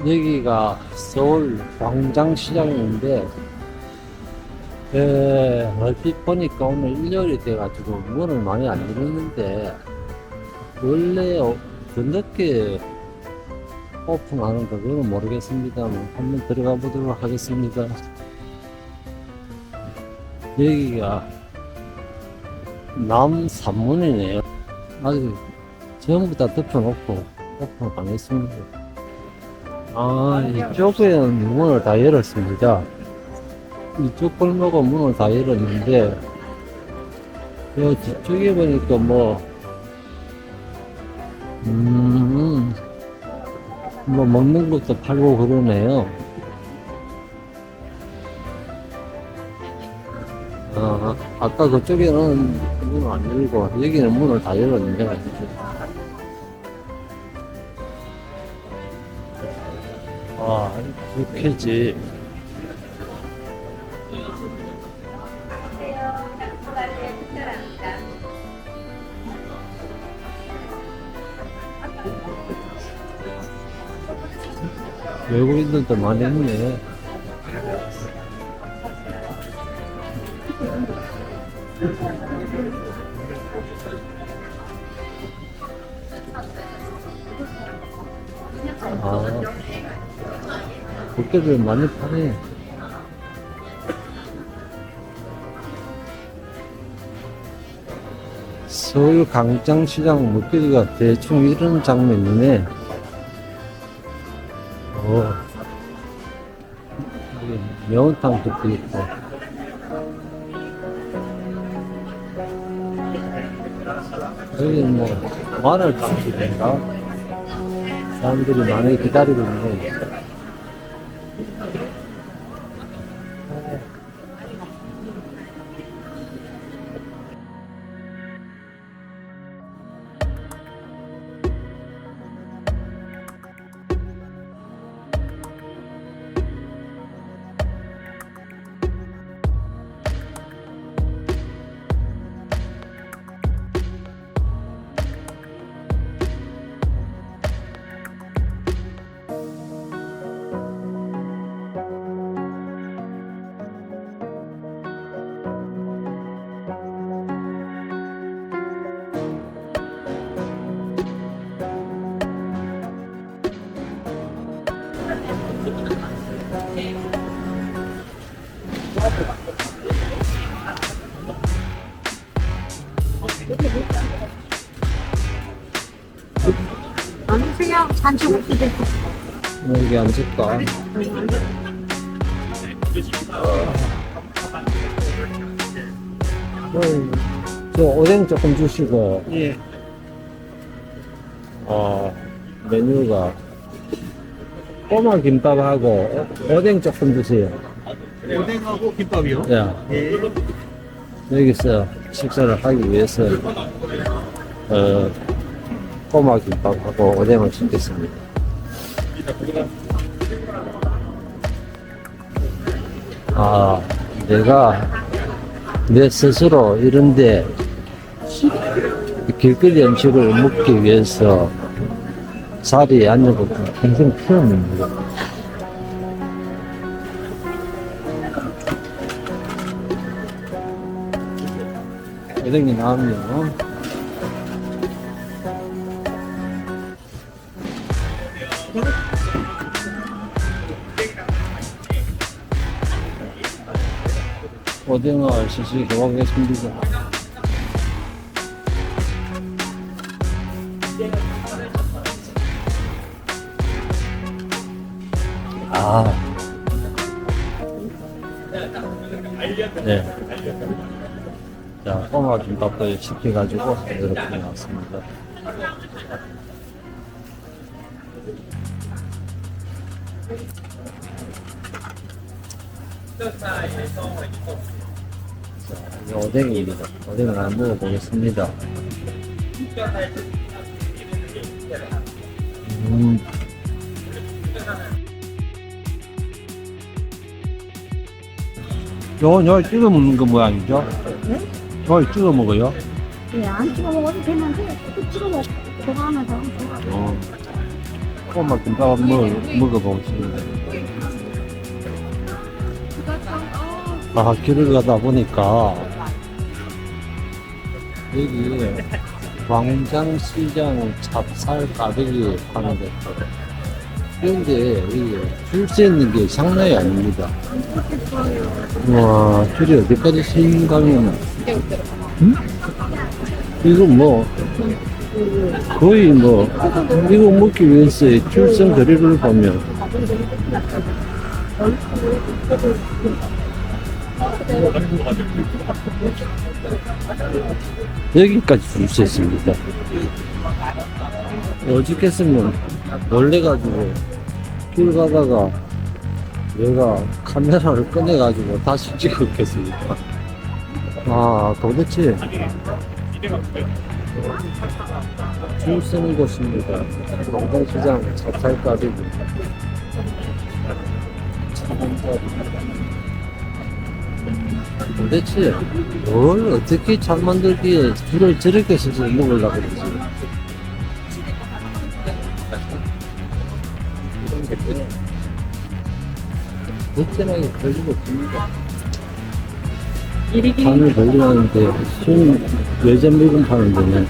여기가 서울 광장시장인데, 에, 얼핏 보니까 오늘 일요일이 돼가지고 문을 많이 안 열었는데, 원래 어- 더 늦게 오픈하는 거 그건 모르겠습니다만, 한번 들어가 보도록 하겠습니다. 여기가 남산문이네요. 아직 전부 다 덮어놓고 오픈 안 했습니다. 아, 이쪽에는 문을 다 열었습니다. 이쪽 골목은 문을 다 열었는데, 요 뒤쪽에 보니까 뭐, 음, 뭐 먹는 것도 팔고 그러네요. 아, 아까 그쪽에는 문을 안 열고, 여기는 문을 다 열었네요. 아, 육회지. 외국인들도 많이 있네. 아, 꽃게를 많이 파네. 서울 강장시장 물고기가 대충 이런 장면이네. 어. 여기 매운탕도 있고. 여기는 뭐, 마늘 빵집인가? 사람들이 많이 기다리고 있네. 앉으세요. 없이 됐어. 여기 앉을까? 음, 저 오뎅 조금 주시고, 예. 어, 메뉴가 꼬마 김밥하고 오- 오뎅 조금 주세요. 오뎅하고 김밥이요? 야, 예. 여기서 식사를 하기 위해서 어, 꼬마 김밥하고 오뎅을 시켰습니다. 아, 내가 내 스스로 이런데 길거리 음식을 먹기 위해서 자리에 것도 평생 처음입니다. 오뎅이 나오면 오뎅을 시시 교하겠습니다. 아. 네. 자, 꼬마 김밥도 시켜가지고 이렇게 나왔습니다. 자, 이 오뎅입니다. 오뎅을 한번 먹어보겠습니다. 음. 요건 여기 찍어 먹는 거 모양이죠? 네? 여기 찍어 먹어요? 예, 안 찍어 먹어도 되는데, 또 찍어 먹고, 그거 하면서. 어. 꼬마 김밥 먹어보겠습니다. 아, 길을 가다 보니까 여기 광장시장 찹쌀 가득이 파는 데 그런데 줄서 있는 게 장난이 아닙니다. 와, 줄이 어디까지 생가면 음? 이거 뭐 거의 뭐 이거 먹기 위해서의 출생 거리를 보면 여기까지 줄 수 있습니다. 어저께으면 놀래가지고 길 가다가 내가 카메라를 꺼내가지고 다시 찍었겠습니다. 아 도대체 줄 서는 곳입니다. 광장시장 찹쌀가리비 차원짜리 도대체 뭘 어떻게 잘 만들기에 줄을 저렇게 서서 먹으려고 그러지? 베테랑이 걸리고 듭니다. 판을 걸리는데 순 여자 미금 파는 데는